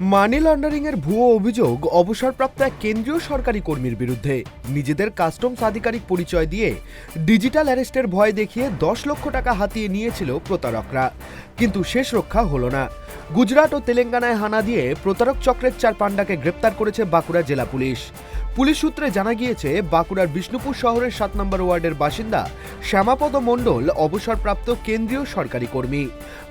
মানি লন্ডারিংয়ের ভুয়ো অভিযোগ অবসরপ্রাপ্ত এক কেন্দ্রীয় সরকারি কর্মীর বিরুদ্ধে। নিজেদের কাস্টমস আধিকারিক পরিচয় দিয়ে ডিজিটাল অ্যারেস্টের ভয় দেখিয়ে দশ লক্ষ টাকা হাতিয়ে নিয়েছিল প্রতারকরা। কিন্তু শেষ রক্ষা হলো না। গুজরাট ও তেলেঙ্গানায় হানা দিয়ে প্রতারক চক্রের চার পাণ্ডাকে গ্রেপ্তার করেছে বাঁকুড়া জেলা পুলিশ। পুলিশ সূত্রে জানা গিয়েছে, বাঁকুড়ার বিষ্ণুপুর শহরের সাত নম্বর ওয়ার্ডের বাসিন্দা শ্যামাপদ মণ্ডল অবসরপ্রাপ্ত কেন্দ্রীয় সরকারি কর্মী।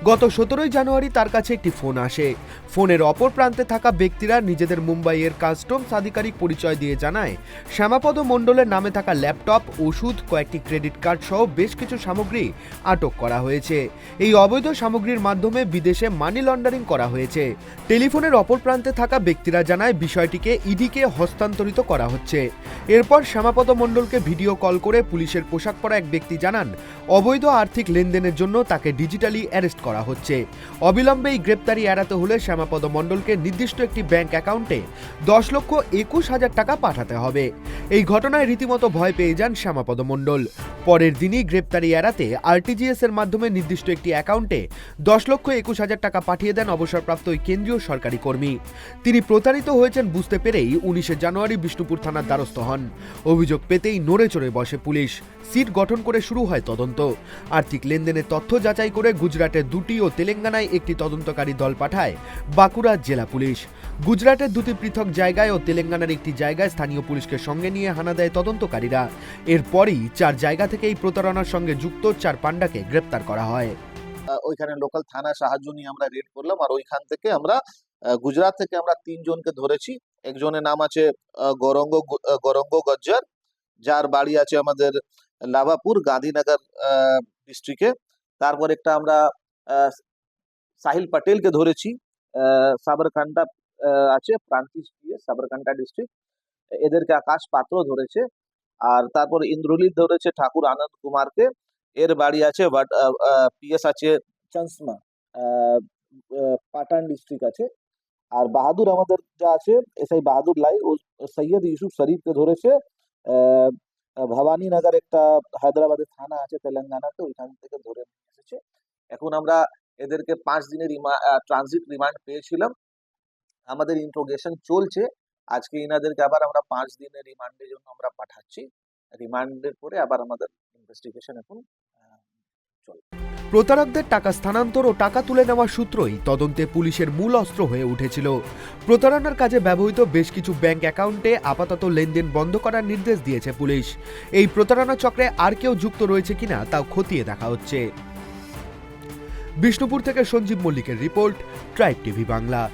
গত সতেরোই জানুয়ারি তার কাছে একটি ফোন আসে। ফোনের অপর প্রান্তে থাকা ব্যক্তিরা নিজেদের মুম্বাইয়ের কাস্টমস আধিকারিক পরিচয় দিয়ে জানায়, শ্যামাপদ মণ্ডলের নামে থাকা ল্যাপটপ, ওষুধ, কয়েকটি ক্রেডিট কার্ড সহ বেশ কিছু সামগ্রী আটক করা হয়েছে। এই অবৈধ সামগ্রীর মাধ্যমে বিদেশে মানি লন্ডারিং করা হয়েছে। টেলিফোনের অপর প্রান্তে থাকা ব্যক্তিরা জানায়, বিষয়টিকে ইডিকে হস্তান্তরিত করা হচ্ছে। এরপর শ্যামাপদ মণ্ডলকে ভিডিও কল করে পুলিশের পোশাক পরা এক ব্যক্তি জানান, অবৈধ আর্থিক লেনদেনের জন্য তাকে ডিজিটালি অ্যারেস্ট করা হচ্ছে। অবিলম্বে এই গ্রেপ্তারি এড়াতে হলে শ্যামাপদ মণ্ডলকে নির্দিষ্ট একটি ব্যাংক অ্যাকাউন্টে দশ লক্ষ একুশ হাজার টাকা পাঠাতে হবে। এই ঘটনায় রীতিমতো ভয় পেয়ে যান শ্যামাপদ মণ্ডল। পরের দিনই গ্রেপ্তারি এড়াতে আরটিজিএস এর মাধ্যমে নির্দিষ্ট একটি অ্যাকাউন্টে দশ লক্ষ একুশ হাজার টাকা পাঠিয়ে দেন অবসরপ্রাপ্ত ওই কেন্দ্রীয় সরকারি কর্মী। তিনি প্রতারিত হয়েছেন বুঝতে পেরেই উনিশে জানুয়ারি বিষ্ণুপুর থানার দ্বারস্থ হন। অভিযোগ পেতেই নড়ে চড়ে বসে পুলিশ। সিট গঠন করে শুরু হয় তদন্ত। আর্থিক লেনদেনের তথ্য যাচাই করে গুজরাটের দুটি ও তেলেঙ্গানায় একটি তদন্তকারী দল পাঠায় বাঁকুড়া জেলা পুলিশ। গুজরাটের দুটি পৃথক জায়গায় ও তেলেঙ্গানার একটি জায়গায় স্থানীয় পুলিশকে সঙ্গে নিয়ে হানা দেয় তদন্তকারীরা। এরপরই চার জায়গা থেকে এই প্রতারণার সঙ্গে যুক্ত চার পাণ্ডাকে গ্রেপ্তার করা হয়। ওইখানে লোকাল থানা সাহায্য নিয়ে আমরা রেড করলাম আর ওইখান থেকে আমরা গুজরাট থেকে আমরা তিনজনকে ধরেছি। একজনের নাম আছে গৌরঙ্গ গৌরঙ্গ গজ্জার। যার বাড়ি আছে আমাদের লাভাপুর, গান্ধীনগর ডিস্ট্রিক্টে তারপর একটা আমরা সাহিল পটেলকে ধরেছি। সাবরকান্ডা আছে প্রান্তিক সাবরকান্ডা ডিস্ট্রিক্ট এদেরকে আকাশ পাত্র ধরেছে। আর তারপর ইন্দ্রলিত ধরেছে ঠাকুর আনন্দ কুমারকে। এর বাড়ি আছে পিএস আছে চান্সমা পাটান ডিস্ট্রিক্ট আছে। আর বাহাদুর আমাদের যা আছে, এসআই বাহাদুর লাই, ও সৈয়দ ইউসুফ শরীফকে ধরেছে। ভবানীনগর একটা হায়দ্রাবাদে থানা আছে, তেলেঙ্গানাতে, ওইখান থেকে ধরে নিয়ে এসেছে। এখন আমরা এদেরকে পাঁচ দিনের ট্রানজিট রিমান্ড পেয়েছিলাম। আমাদের ইন্ট্রোগেশন চলছে। আজকে ইনাদেরকে আবার আমরা পাঁচ দিনের রিমান্ডের জন্য আমরা পাঠাচ্ছি। রিমান্ডের পরে আবার আমাদের ইনভেস্টিগেশন এখন আহ, প্রতারকদের টাকা স্থানান্তর ও টাকা তুলে নেওয়ার সূত্রই তদন্তে পুলিশের মূল অস্ত্র হয়ে উঠেছিল। প্রতারণার কাজে ব্যবহৃত বেশ কিছু ব্যাংক অ্যাকাউন্টে আপাতত লেনদেন বন্ধ করার নির্দেশ দিয়েছে পুলিশ। এই প্রতারণা চক্রে আর কেউ যুক্ত রয়েছে কিনা তাও খতিয়ে দেখা হচ্ছে। বিষ্ণুপুর থেকে সঞ্জীব মল্লিকের রিপোর্ট ট্রাইব টিভি বাংলা।